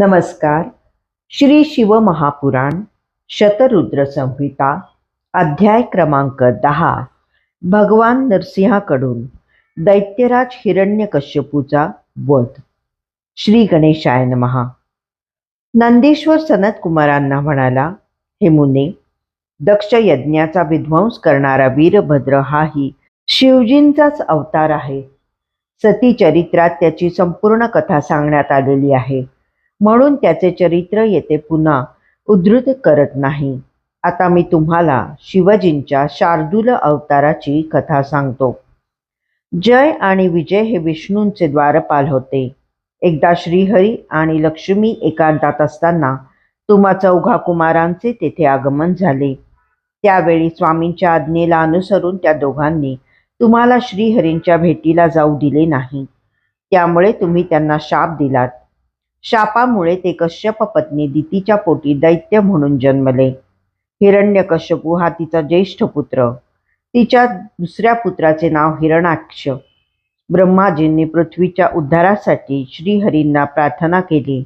नमस्कार. श्री शिवमहापुराण शतरुद्र संहिता अध्याय क्रमांक दहा. भगवान नरसिंहाकडून दैत्यराज हिरण्यकश्यपूचा वध. श्री गणेशाय नमहा नंदीश्वर सनतकुमारांना म्हणाला हे मुने दक्ष यज्ञाचा विध्वंस करणारा वीरभद्र हाही शिवजींचाच अवतार आहे. सती चरित्रात त्याची संपूर्ण कथा सांगण्यात आलेली आहे. म्हणून त्याचे चरित्र येथे पुन्हा उद्धृत करत नाही. आता मी तुम्हाला शिवजींच्या शार्दूल अवताराची कथा सांगतो. जय आणि विजय हे विष्णूंचे द्वारपाल होते. एकदा श्रीहरी आणि लक्ष्मी एकांतात असताना तुम्हा चौघा कुमारांचे तेथे आगमन झाले. त्यावेळी स्वामींच्या आज्ञेला अनुसरून त्या दोघांनी तुम्हाला श्रीहरींच्या भेटीला जाऊ दिले नाही. त्यामुळे तुम्ही त्यांना शाप दिलात. शापामुळे ते कश्यप पत्नी दितीच्या पोटी दैत्य म्हणून जन्मले. हिरण्यकश्यपू हा तिचा ज्येष्ठ पुत्र. तिच्या दुसऱ्या पुत्राचे नाव हिरणाक्ष. ब्रह्माजींनी पृथ्वीच्या उद्धारासाठी श्रीहरींना प्रार्थना केली.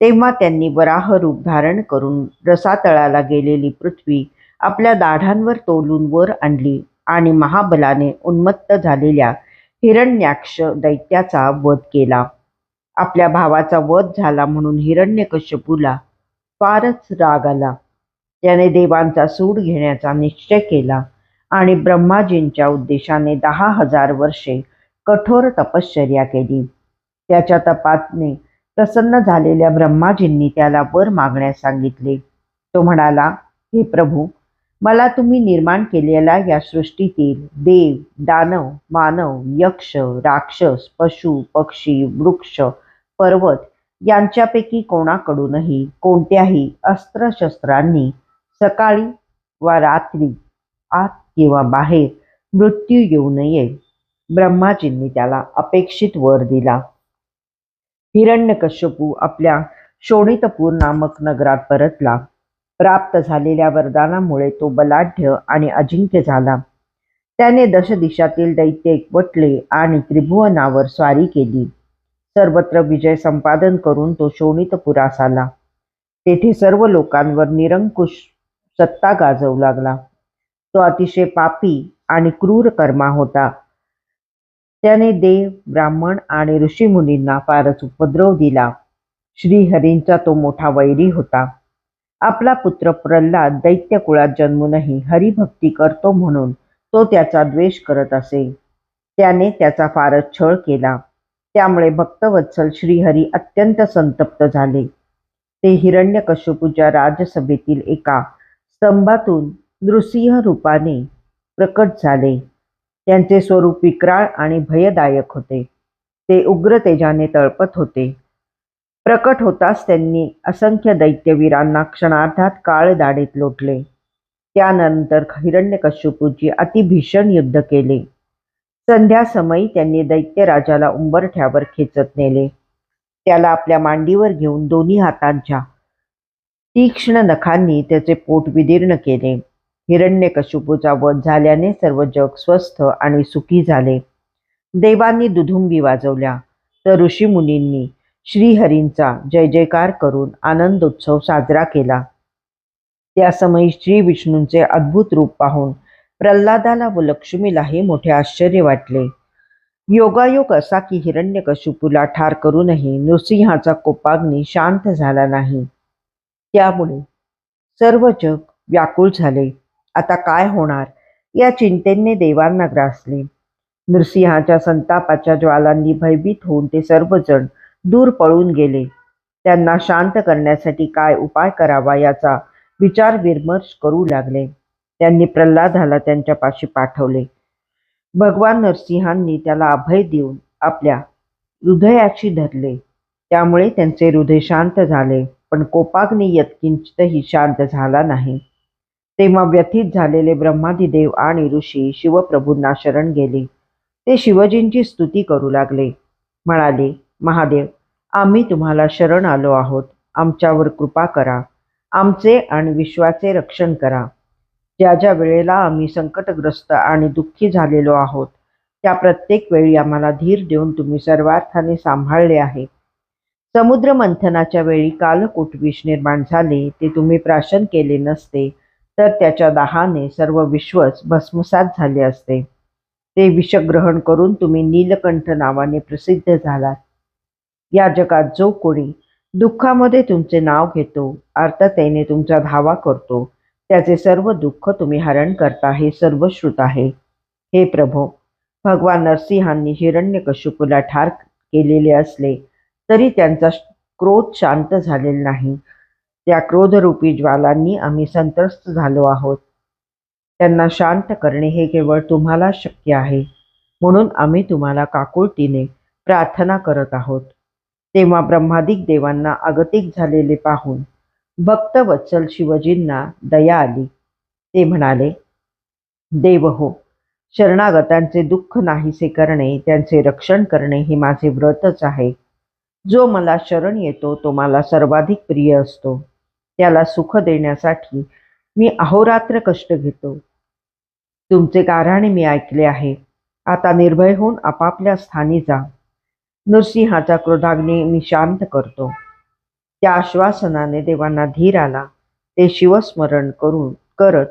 तेव्हा त्यांनी वराह रूप धारण करून रसातळाला गेलेली पृथ्वी आपल्या दाढांवर तोलून वर आणली आणि महाबलाने उन्मत्त झालेल्या हिरण्याक्ष दैत्याचा वध केला. आपल्या भावाचा वध झाला म्हणून हिरण्यकश्यपूला फारच राग आला. त्याने देवांचा सूड घेण्याचा निश्चय केला आणि ब्रह्माजींच्या उद्देशाने दहा हजार वर्षे कठोर तपश्चर्या केली. त्याच्या तपासने प्रसन्न झालेल्या ब्रह्माजींनी त्याला वर मागण्यास सांगितले. तो म्हणाला हे प्रभू मला तुम्ही निर्माण केलेल्या या सृष्टीतील देव दानव मानव यक्ष राक्षस पशु पक्षी वृक्ष पर्वत यांच्यापैकी कोणाकडूनही कोणत्याही अस्त्रशस्त्रांनी सकाळी वा रात्री आत किंवा बाहेर मृत्यू येऊ नये. ब्रह्माजींनी त्याला अपेक्षित वर दिला. हिरण्यकश्यपू आपल्या शोणितपूर नामक नगरात परतला. प्राप्त झालेल्या वरदानामुळे तो बलाढ्य आणि अजिंक्य झाला. त्याने दशदिशातील दैत्य एकवटले आणि त्रिभुवनावर स्वारी केली. सर्वत्र विजय संपादन करून तो शोणितपुरास आला. तेथे सर्व लोकांवर निरंकुश सत्ता गाजवू लागला. तो अतिशय पापी आणि क्रूर कर्मा होता. त्याने देव ब्राह्मण आणि ऋषीमुनींना फारच उपद्रव दिला. श्रीहरींचा तो मोठा वैरी होता. आपला पुत्र प्रल्हाद दैत्य कुळात जन्मूनही हरिभक्ती करतो म्हणून तो त्याचा द्वेष करत असे. त्याने त्याचा फारच छळ केला. त्यामुळे भक्तवत्सल श्रीहरी अत्यंत संतप्त झाले. ते हिरण्यकश्यपूच्या राजसभेतील एका स्तंभातून नृसिंह रूपाने प्रकट झाले. त्यांचे स्वरूप विक्राळ आणि भयदायक होते. ते उग्र तेजाने तळपत होते. प्रकट होताच त्यांनी असंख्य दैत्यवीरांना क्षणार्धात काळ दाढीत लोटले. त्यानंतर हिरण्यकश्यपूची अतिभीषण युद्ध केले. संध्यासमयी त्यांनी दैत्यराजाला उंबरठ्यावर खेचत नेले. त्याला आपल्या मांडीवर घेऊन दोन्ही हातांच्या तीक्ष्ण नखांनी त्याचे पोट विदीर्ण केले. हिरण्यकश्यपूचा वध झाल्याने सर्व जग स्वस्थ आणि सुखी झाले. देवांनी दुधुंबी वाजवल्या. तर ऋषीमुनींनी श्रीहरींचा जय जयकार करून आनंदोत्सव साजरा केला. त्या समयी श्री विष्णूंचे अद्भुत रूप पाहून प्रल्हादाला व लक्ष्मीलाही मोठे आश्चर्य वाटले. योगायोग असा की हिरण्यकशिपूला ठार करूनही नृसिंहाचा कोपाग्नी शांत झाला नाही. त्यामुळे सर्व जग व्याकुळ झाले. आता काय होणार? या चिंतेने देवांना ग्रासले. नृसिंहाच्या संतापाच्या ज्वालांनी भयभीत होऊन ते सर्वजण दूर पळून गेले. त्यांना शांत करण्यासाठी काय उपाय करावा याचा विचार विमर्श करू लागले. त्यांनी प्रल्हादाला त्यांच्यापाशी पाठवले. भगवान नरसिंहांनी त्याला अभय देऊन आपल्या हृदयाशी धरले. त्यामुळे त्यांचे हृदय शांत झाले पण कोपाग्नी यत्किंचितही शांत झाला नाही. तेव्हा व्यथित झालेले ब्रह्मादिदेव आणि ऋषी शिवप्रभूंना शरण गेले. ते शिवजींची स्तुती करू लागले. म्हणाले महादेव आम्ही तुम्हाला शरण आलो आहोत. आमच्यावर कृपा करा. आमचे आणि विश्वाचे रक्षण करा. ज्या ज्या वेळेला आम्ही संकटग्रस्त आणि दुःखी झालेलो आहोत त्या प्रत्येक वेळी आम्हाला धीर देऊन तुम्ही सर्वार्थाने सांभाळले आहे. समुद्र मंथनाच्या वेळी कालकुटविष निर्माण झाले ते तुम्ही प्राशन केले नसते तर त्याच्या दाहाने सर्व विश्वच भस्मसात झाले असते. ते विष ग्रहण करून तुम्ही नीलकंठ नावाने प्रसिद्ध झालात. या जगात जो कोणी दुःखामध्ये तुमचे नाव घेतो अर्थतेने तुमचा धावा करतो त्याचे सर्व दुःख तुम्ही हरण करता हे सर्व श्रुत आहे. हे प्रभो भगवान नरसिंहांनी हिरण्यकशिपूला ठार केलेले असले तरी त्यांचा क्रोध शांत झालेला नाही. त्या क्रोधरूपी ज्वालांनी आम्ही संत्रस्त झालो आहोत. त्यांना शांत करणे हे केवळ तुम्हाला शक्य आहे. म्हणून आम्ही तुम्हाला काकुळतीने प्रार्थना करत आहोत. तेव्हा ब्रह्मादिक देवांना अगतिक झालेले पाहून भक्तवत्सल शिवजींना दया आली. ते म्हणाले देव हो शरणागतांचे दुःख नाहीसे करणे त्यांचे रक्षण करणे हे माझे व्रतच आहे. जो मला शरण येतो तो मला सर्वाधिक प्रिय असतो. त्याला सुख देण्यासाठी मी अहोरात्र कष्ट घेतो. तुमचे गाराणे मी ऐकले आहे. आता निर्भय होऊन आपापल्या स्थानी जा. नृसिंहाचा क्रोधाग्नी मी शांत करतो. त्या आश्वासनाने देवांना धीर आला. ते शिवस्मरण करून करत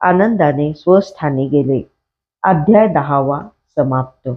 आनंदाने स्वस्थानी गेले. अध्याय दहावा समाप्त.